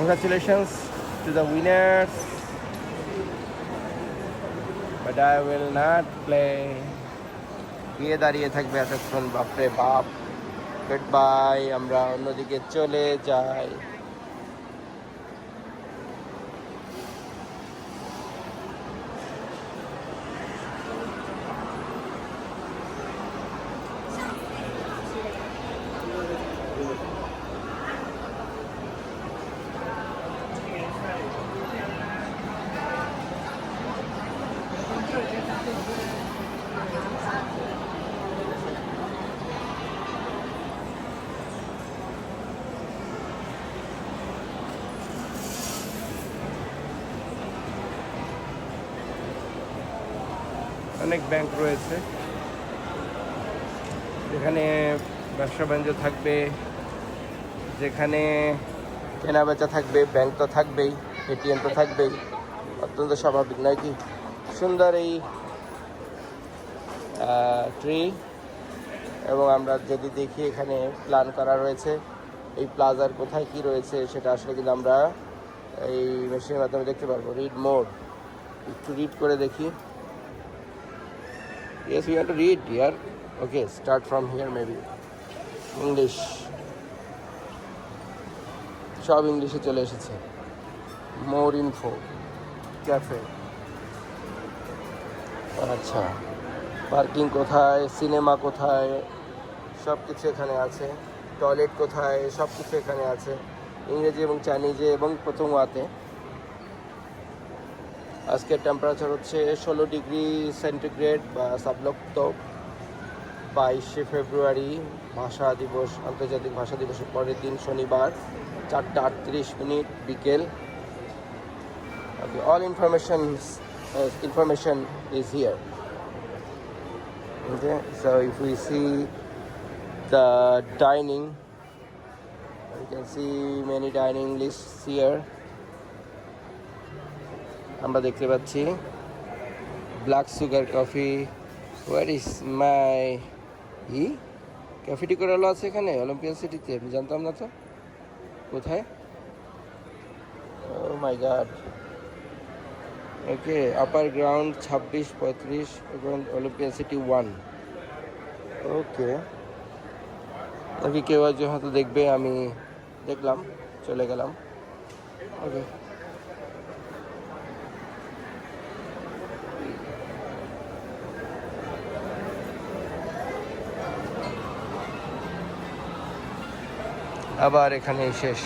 Congratulations to the winners. But I will not play. গিয়ে দাঁড়িয়ে থাকবে এতক্ষণ বাপরে বাপ গুড বাই আমরা অন্যদিকে চলে যাই অনেক ব্যাংক রয়েছে। যেখানে ব্যবসা বাণিজ্য থাকবে, যেখানে কেনা বেচা থাকবে ব্যাংক তো থাকবেই এটিএম তো থাকবেই, অত্যন্ত স্বাভাবিক, নয় কি? সুন্দর এই ট্রি এবং আমরা যদি দেখি এখানে প্ল্যান করা রয়েছে, এই প্লাজার কোথায় কি রয়েছে সেটা আসলে কিন্তু আমরা এই মেশিনের মাধ্যমে দেখতে পারব। রিড মোড একটু রিড করে দেখি। Yes, we have to read here. Okay, start from here maybe. English. সব ইংলিশে চলে এসেছে। মোর ইনফো ক্যাফে আচ্ছা। পার্কিং কোথায়? সিনেমা কোথায়? সব কিছু এখানে আছে। টয়লেট কোথায়? সব কিছু এখানে আছে। ইংরেজি এবং চাইনিজে এবং প্রথম ওয়াতে। আজকের টেম্পারেচার হচ্ছে ষোলো ডিগ্রি সেন্টিগ্রেড বা সাবলক্ত বাইশে ফেব্রুয়ারি ভাষা দিবস আন্তর্জাতিক ভাষা দিবসের পরের দিন শনিবার চারটা আটত্রিশ মিনিট বিকেল all information information is here Okay, so if we see the dining, you can see many dining lists here. আমরা দেখতে পাচ্ছি। Black sugar coffee where is my ই ক্যাফেটি করালো আছে এখানে অলিম্পিয়ান সিটিতে আমি জানতাম না তো। কোথায়? ও মাই গাড ওকে আপার গ্রাউন্ড ছাব্বিশ, পঁয়ত্রিশ, এবং অলিম্পিয়ান সিটি ওয়ান ওকে নাকি কেউ আজ হয়তো দেখবে, আমি দেখলাম, চলে গেলাম। ওকে আবার এখানেই শেষ।